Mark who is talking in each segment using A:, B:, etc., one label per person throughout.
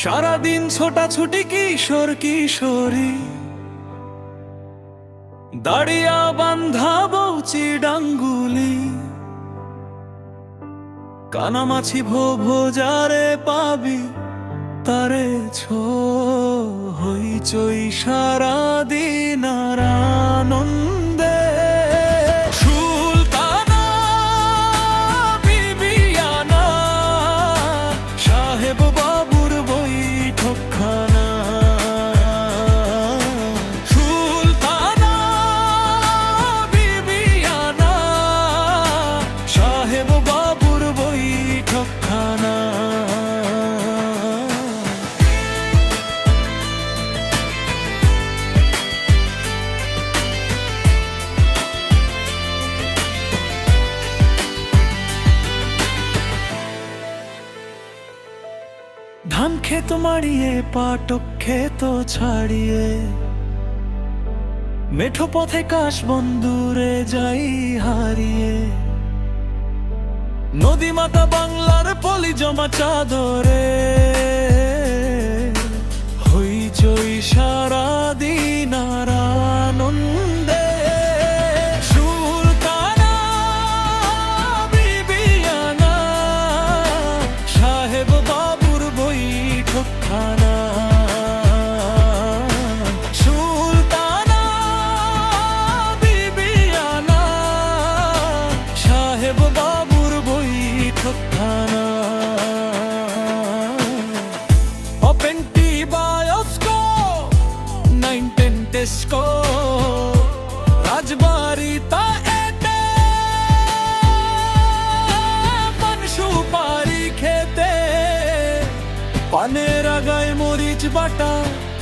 A: সারাদিন ছোটাছুটি কিশোর কিশোরী। দাঁড়িয়া বান্ধা বউচি ডাঙ্গুলি কানামাছি ভো ভোজারে পাবি, তারে ছো হইচই সারাদিন আর আনন্দে। ধান খেত মাড়িয়ে পাটক খেত ছাড়িয়ে। মেঠো পথে কাশ বন্ধুরে যাই হারিয়ে। নদী মাতা বাংলার পলি জমা চাদরে। বৈঠকখানা সুলতানা বিবিয়ানা সাহেব বাবুর বৈঠকখানা। Open bioscope nine ten Tesco রাজবাড়ি পানের আগায় মরিচ বাটা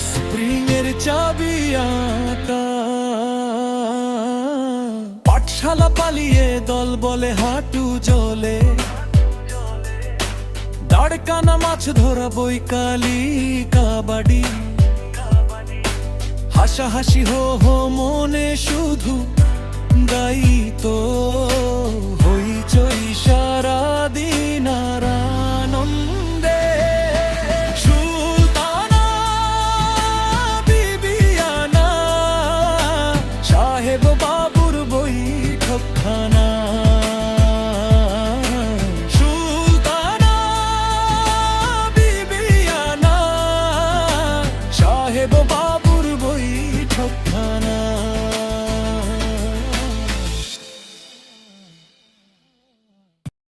A: স্প্রিং এর চাবি আটা পাঠশালা পালিয়ে দল বলে হাঁটু জলে দাঁড়কানা মাছ ধরা বৈকালি কাবাডি হাসাহাসি হো হো মনে শুধু হইচই